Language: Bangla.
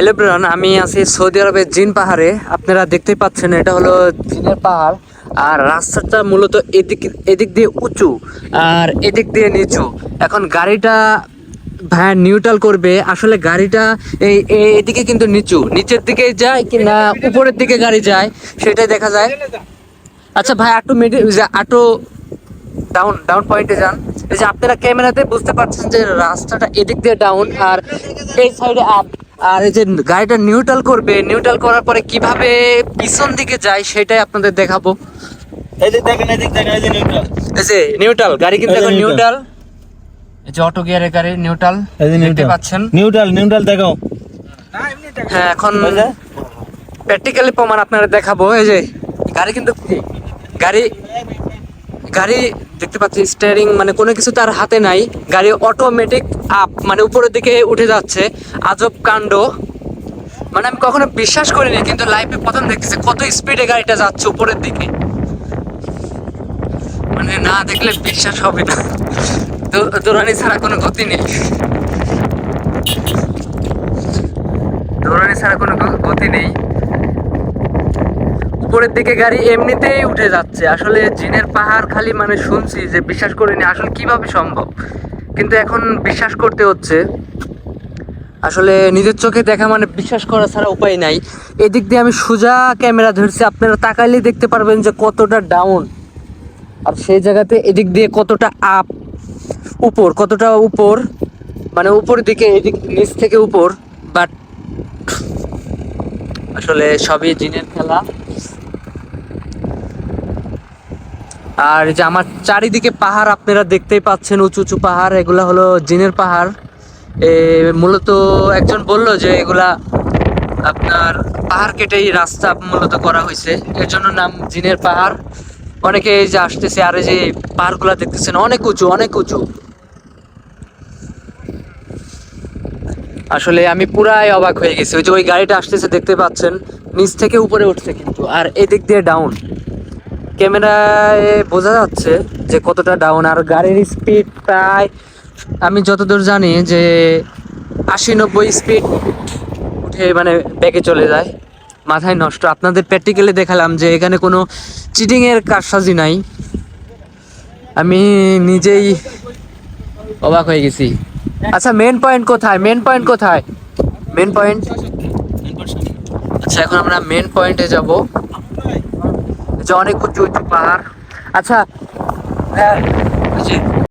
হ্যালো ব্রান আমি আছি সৌদি আরবের জিন পাহাড়ে। আপনারা দেখতেই পাচ্ছেন, এটা হলো জিনের পাহাড়। আর রাস্তাটা মূলত এদিক এদিক দিয়ে উঁচু আর এদিক দিয়ে নিচু। এখন গাড়িটা ভাইয়া নিউট্রাল করবে। আসলে গাড়িটা এই এদিকে কিন্তু নিচু। নিচের দিকে যায় কি না উপরের দিকে গাড়ি যায়, সেটাই দেখা যায়। আচ্ছা ভাই, একটু মিডিল একটু ডাউন ডাউন পয়েন্টে যান। এই যে আপনারা ক্যামেরাতে বুঝতে পারছেন যে রাস্তাটা এদিক দিয়ে ডাউন আর এই সাইডে আপ আর এই যে গাড়িটা নিউট্রাল করবে নিউট্রাল করার পরে কীভাবে পিছন দিকে যায় সেটাই আপনাদের দেখাবো। এই যে দেখেন এদিক দেখেন এই যে নিউট্রাল এই যে নিউট্রাল গাড়ি কিন্তু এই এখন নিউট্রাল এই যে অটো গিয়ারের গাড়ি নিউট্রাল এই যে দেখতে নিউট্রাল পাচ্ছেন? নিউট্রাল নিউট্রাল দেখো হ্যাঁ এখন প্র্যাকটিক্যালি প্রমাণ আপনারা দেখাবো এই যে। গাড়ি কিন্তু গাড়ি গাড়ি দেখতে পাচ্ছি স্টিয়ারিং মানে কোনো কিছু তার হাতে নাই। গাড়ি অটোমেটিক আপ মানে উপরের দিকে উঠে যাচ্ছে। আজব কাণ্ড। মানে আমি কখনো বিশ্বাস করিনি, কিন্তু লাইফে প্রথম দেখতেছি কত স্পিডে গাড়িটা যাচ্ছে উপরের দিকে। মানে না দেখলে বিশ্বাস হবে না। দৌড়ানি ছাড়া কোনো গতি নেই। দৌড়ানি ছাড়া কোনো গতি নেই। উপরের দিকে গাড়ি এমনিতেই উঠে যাচ্ছে। আসলে জিনের পাহাড় খালি মানে শুনছি যে বিশ্বাস করিনি আসলে কীভাবে সম্ভব। কিন্তু এখন বিশ্বাস করতে হচ্ছে। আসলে নিজের চোখে দেখা মানে বিশ্বাস করা ছাড়া উপায় নাই। এদিক দিয়ে আমি সোজা ক্যামেরা ধরছি, আপনারা তাকাইলেই দেখতে পারবেন যে কতটা ডাউন আর সেই জায়গাতে এদিক দিয়ে কতটা আপ উপর, কতটা উপর মানে উপর দিকে, এদিক নিচ থেকে উপর বাট আসলে সবই জিনের খেলা। আর যে আমার চারিদিকে পাহাড় আপনারা দেখতেই পাচ্ছেন, উঁচু উঁচু পাহাড়। এগুলা হলো জিনের পাহাড়। এ, মূলত একজন বলল যে এগুলা আপনার পাহাড় কেটেই রাস্তা মূলত করা হয়েছে। এর জন্য নাম জিনের পাহাড়। অনেকে এই যে আসতেছে আর এই যে পাহাড়গুলা দেখতেছেন, অনেক উঁচু অনেক উঁচু। আসলে আমি পুরাই অবাক হয়ে গেছি। ওই যে ওই গাড়িটা আসতেছে, দেখতে পাচ্ছেন, নিচ থেকে উপরে উঠছে কিন্তু। আর এদিক দিয়ে ডাউন ক্যামেরায় বোঝা যাচ্ছে যে কতটা ডাউন আর গাড়ির স্পিড প্রায়, আমি যতদূর জানি যে আশি নব্বই স্পিড উঠে মানে ব্যাগে চলে যায়, মাথায় নষ্ট। আপনাদের প্র্যাকটিক্যালি দেখালাম যে এখানে কোনো চিটিংয়ের কারসাজি নাই। আমি নিজেই অবাক হয়ে গেছি। আচ্ছা মেন পয়েন্ট কোথায়? মেন পয়েন্ট কোথায়? মেন পয়েন্ট আচ্ছা এখন আমরা মেন পয়েন্টে যাব। যে অনেক উঁচু উঁচু পাহাড় আচ্ছা